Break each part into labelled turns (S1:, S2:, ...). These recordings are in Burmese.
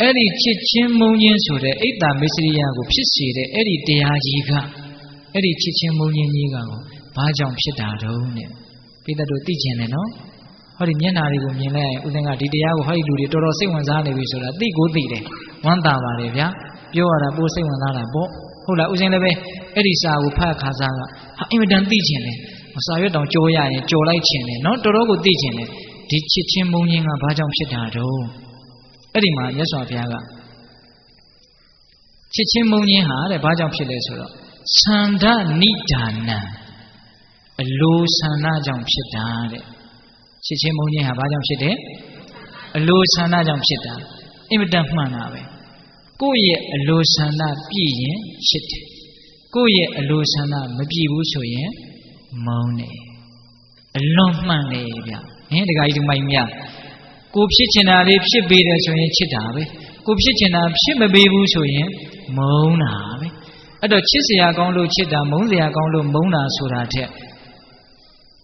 S1: အဲ့ဒီချစ်ချင်းမုန်းချင်းဆိုတဲ့အိတ်တာမစ္စရိယကိုဖြစ်စေတဲ့အဲ့ဒီတရားကြီးကအဲ့ဒီချစ်ချင်းမုန်းချင်းကြီးကဘာကြောင့်ဖြစ်တာတုံးတဲ့ပိဿတို့သိကျင်တယ်နော်ဟောဒီမျက်နာတွေကိုမြင်လိုက်ရင်ဦးဇင်းကဒီတရားကိုဟောဒီလူတွေတော်တော်စိတ်ဝင်စားနေပြီဆိုတာသိကိုသိတယ်ဝမ်းသာပါတယ်ဗျာပြောရတာပိုစိတ်ဝင်စားတာပေါ့ဟုတ်လားဦးဇင်းလည်းပဲအဲ့ဒီစာကိုဖတ်ခါစားကဟာအင်မတန်သိကျင်တယ်စာရွက်တောင်ကြောရရင်ကြော်လိုက်ချင်တယ်နော်တော်တော်ကိုသိကျင်တယ်ဒီချစ်ချင်းမုန်းချင်းကဘာကြောင့်ဖြစ်တာတုံး အဲ့ဒီမှာမြတ်စွာဘုရားကချစ်ချင်းမုန်းချင်းဟာတဲ့ဘာကြောင့်ဖြစ်လဲဆိုတော့သန္ဓနိဒာနံအလိုဆန္ဒကြောင့်ဖြစ်တာတဲ့ချစ်ချင်းမုန်းချင်းဟာဘာကြောင့်ဖြစ်တယ်အလိုဆန္ဒကြောင့်ဖြစ်တာအင်မတန်မှန်တာပဲကိုယ့်ရဲ့အလိုဆန္ဒပြည့်ရင်ချစ်တယ်ကိုယ့်ရဲ့အလိုဆန္ဒမပြည့်ဘူးဆိုရင်မုန်းတယ်အလွန်မှန်တယ်ဗျဟင်တခါကြီးဒီမိုင်းမြ ကိုဖြစ်ချင်တာလေးဖြစ်ပေးတယ်ဆိုရင်ချစ်တာပဲကိုဖြစ်ချင်တာဖြစ်မပေးဘူးဆိုရင်မုန်းတာပဲအဲ့တော့ချစ်စရာကောင်းလို့ချစ်တာမုန်းစရာကောင်းလို့မုန်းတာဆိုတာထက်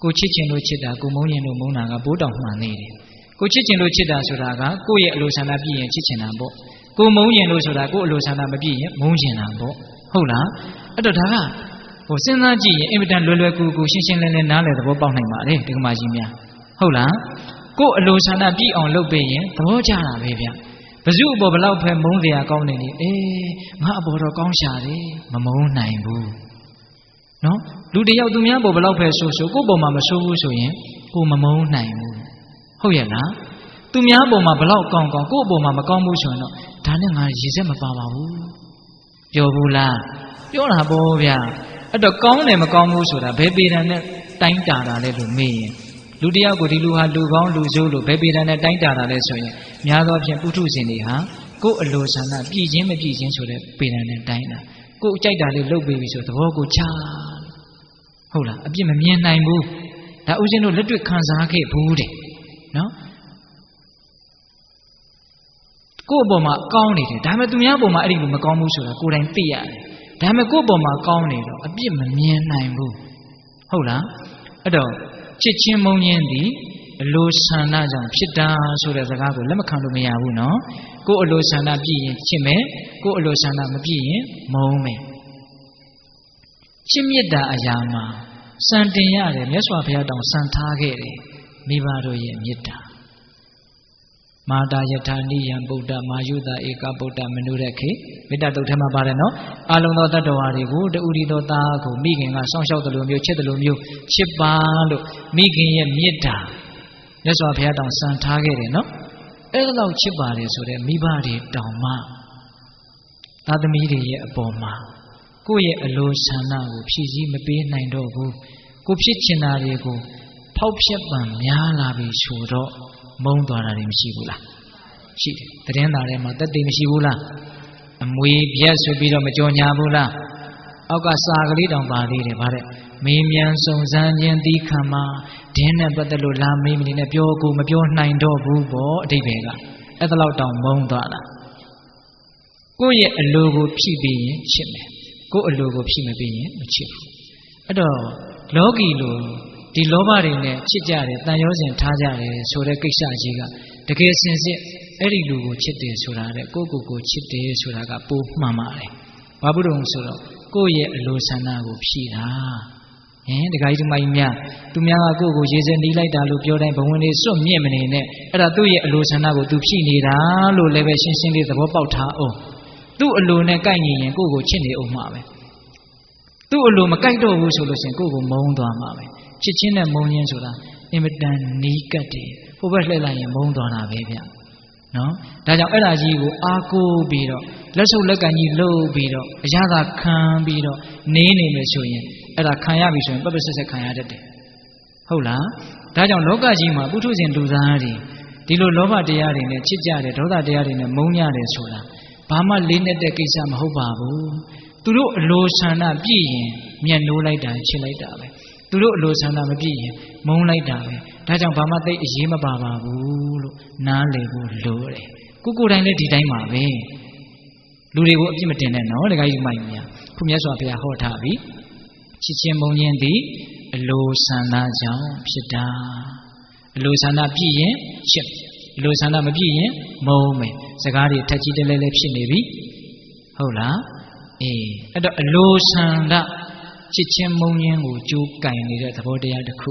S1: ကိုချစ်ချင်လို့ချစ်တာကိုမုန်းရင်လို့မုန်းတာကဘိုးတောင်မှန်နေတယ်ကိုချစ်ချင်လို့ချစ်တာဆိုတာကကိုယ့်ရဲ့အလိုဆန္ဒပြည့်ရင်ချစ်ချင်တာပေါ့ကိုမုန်းရင်လို့ဆိုတာကိုယ့်အလိုဆန္ဒမပြည့်ရင်မုန်းချင်တာပေါ့ဟုတ်လားအဲ့တော့ဒါကဟိုစဉ်းစားကြည့်ရင်အင်မတန်လွယ်လွယ်ကူကူရှင်းရှင်းလင်းလင်းနားလည်သဘောပေါက်နိုင်ပါလေဒီကမာကြီးများဟုတ်လား ကိုယ့်အလိုဆန္ဒပြည့်အောင်လုပ်ပေးရင်သဘောကျတာပဲဗျဘဇုအပေါ်ဘလောက်ဖဲမုန်းစရာကောင်းနေနေအေးငါအပေါ်တော့ကောင်းရှာတယ်မမုန်းနိုင်ဘူးနော်လူတယောက်သူများပေါ်ဘလောက်ဖဲဆိုဆိုကိုယ့်ပေါ်မှာမဆိုးဘူးဆိုရင်ကိုမမုန်းနိုင်ဘူးဟုတ်ရဲ့လားသူများပေါ်မှာဘလောက်ကောင်းကောင်းကိုယ့်အပေါ်မှာမကောင်းဘူးဆိုရင်တော့ဒါနဲ့ငါရေစက်မပါပါဘူးပြောဘူးလားပြောတာပေါ့ဗျာအဲ့တော့ကောင်းတယ်မကောင်းဘူးဆိုတာဘယ်ပေတံနဲ့တိုင်းတာတာလဲလို့မေးရင် လူတယောက်ကိုဒီလူဟာလူကောင်းလူဆိုးလို့ဘယ်ပေတံနဲ့တိုင်းတာတာလဲဆိုရင်များသောဖြင့်ပုထုဇဉ်တွေဟာကိုယ်အလိုဆန္ဒပြည့်ခြင်းမပြည့်ခြင်းဆိုတဲ့ပေတံနဲ့တိုင်းတာကိုယ်ကြိုက်တာလေးလုပ်ပေးပြီဆိုသဘောကိုချဟုတ်လားအပြစ်မမြင်နိုင်ဘူးဒါဥစဉ်တို့လက်တွေ့ခံစားခဲ့ဘူးတဲ့နော်ကိုယ့်အပေါ်မှာကောင်းနေတယ်ဒါပေမဲ့သူများအပေါ်မှာအဲ့ဒီလိုမကောင်းဘူးဆိုတာကိုယ်တိုင်သိရတယ်ဒါပေမဲ့ကိုယ့်အပေါ်မှာကောင်းနေတော့အပြစ်မမြင်နိုင်ဘူးဟုတ်လားအဲ့တော့ ချစ်ချင်းမုန်းခြင်းသည်အလိုဆန္ဒကြောင့်ဖြစ်တာဆိုတဲ့စကားကိုလက်မခံလို့မရဘူးနော်ကိုယ်အလိုဆန္ဒပြည့်ရင်ချစ်မယ်ကိုယ်အလိုဆန္ဒမပြည့်ရင်မုန်းမယ်ချစ်မြတ်တာအရာမှာစံတင်ရတယ်မြတ်စွာဘုရားတောင်စံထားခဲ့တယ်မိဘတို့ရဲ့မေတ္တာ မာတာယထာနိယံဗုဒ္ဓမာယုတာဧကဗုဒ္ဓမနုရခေမေတ္တာတုတ်ထဲမှာပါတယ်နော်အလုံးသောတတ္တဝါတွေကိုတူရီသောသားကိုမိခင်ကစောင့်ရှောက်တယ်လို့မျိုးချစ်တယ်လို့မျိုးချစ်ပါလို့မိခင်ရဲ့မေတ္တာမြတ်စွာဘုရားတောင်စံထားခဲ့တယ်နော်အဲ့ဒါတော့ချစ်ပါတယ်ဆိုတဲ့မိဘတွေတောင်မှသာသမီတွေရဲ့အပေါ်မှာကိုယ့်ရဲ့အလိုဆန္ဒကိုဖြည့်ဆည်းမပေးနိုင်တော့ဘူးကိုဖြစ်ချင်တာတွေကိုဖောက်ဖျက်ပံများလာပြီဆိုတော့ မုန်းသွားတာတွေမရှိဘူးလားရှိတယ်တရင်သားထဲမှာတက်သေးမရှိဘူးလားအမွေပြက်ဆိုပြီးတော့မကြော်ညာဘူးလားအောက်ကစာကလေးတောင်ပါသေးတယ်ဗါတဲ့မေးမြန်းစုံစမ်းခြင်းသီးခံမှာဒင်းနဲ့ပတ်သက်လို့လာမေးမနေနဲ့ပြောကိုမပြောနိုင်တော့ဘူးပေါ့အတိတ်ပဲကအဲ့ဒါလောက်တောင်မုန်းသွားတာကိုယ့်ရဲ့အလိုကိုဖြည့်ပြီးရင်ချစ်မယ်ကိုယ့်အလိုကိုဖြည့်မပြီးရင်မချစ်ဘူးအဲ့တော့လောကီလို ဒီလောဘတွေနဲ့ချစ်ကြတယ်တန်ရောစင်ထားကြတယ်ဆိုတဲ့ကိစ္စကြီးကတကယ်စင်စစ်အဲ့ဒီလူကိုချစ်တယ်ဆိုတာတဲ့ကိုယ့်ကိုယ်ကိုချစ်တယ်ဆိုတာကပိုမှန်ပါတယ်ဘာဖြစ်လို့ဆိုတော့ကိုယ့်ရဲ့အလိုဆန္ဒကိုဖြည့်တာဟင်တခါကြီးဒီမိုင်းများသူများကကိုယ့်ကိုရေစဲနီးလိုက်တာလို့ပြောတိုင်းဘဝင်လေးစွတ်မြင့်မနေနဲ့အဲ့ဒါသူ့ရဲ့အလိုဆန္ဒကိုသူဖြည့်နေတာလို့လည်းပဲရှင်းရှင်းလေးသဘောပေါက်ထားအောင်သူ့အလိုနဲ့ကိုက်ညီရင်ကိုယ့်ကိုချစ်နေအောင်မှာပဲသူ့အလိုမကိုက်တော့ဘူးဆိုလို့ရှင်ကိုယ့်ကိုမုန်းသွားမှာပဲ ချစ်ချင်းနဲ့မုန်းချင်းဆိုတာအင်မတန်နီးကပ်တယ်ဟိုဘက်လှည့်လိုက်ရင်မုန်းသွားတာပဲဗျနော်ဒါကြောင့်အဲ့ဒါကြီးကိုအားကိုးပြီးတော့လက်ဆုပ်လက်ကန်ကြီးလှုပ်ပြီးတော့အရသာခံပြီးတော့နေနေမယ်ဆိုရင်အဲ့ဒါခံရပြီဆိုရင်ပပဆက်ဆက်ခံရတတ်တယ်ဟုတ်လားဒါကြောင့်လောကကြီးမှာပုထုဇဉ်လူသားတွေဒီလိုလောဘတရားတွေနဲ့ချစ်ကြတယ်ဒေါသတရားတွေနဲ့မုန်းကြတယ်ဆိုတာဘာမှလေးနဲ့တဲ့ကိစ္စမဟုတ်ပါဘူးသူတို့အလိုဆန္ဒပြည့်ရင်မျက်နှိုးလိုက်တာချစ်လိုက်တာပဲ သူတို့အလိုဆန္ဒမပြည့်ရင်မုန်းလိုက်တာပဲဒါကြောင့်ဘာမှသိအရေးမပါပါဘူးလို့နားလည်ဖို့လိုတယ်ကိုကိုယ်တိုင်လည်းဒီတိုင်းပါပဲလူတွေကိုအပြစ်မတင်နဲ့နော်တခါကြီးမိုက်များခုမြတ်စွာဘုရားဟောထားပြီချစ်ချင်းမုန်းခြင်းသည်အလိုဆန္ဒကြောင့်ဖြစ်တာအလိုဆန္ဒပြည့်ရင်ချစ်အလိုဆန္ဒမပြည့်ရင်မုန်းမယ်စကားတွေထက်ကြီးတလဲလဲဖြစ်နေပြီဟုတ်လားအေးအဲ့တော့အလိုဆန္ဒ ချစ်ချင်းမုန်းခြင်းကိုကြိုးကင်နေတဲ့သဘောတရားတစ်ခု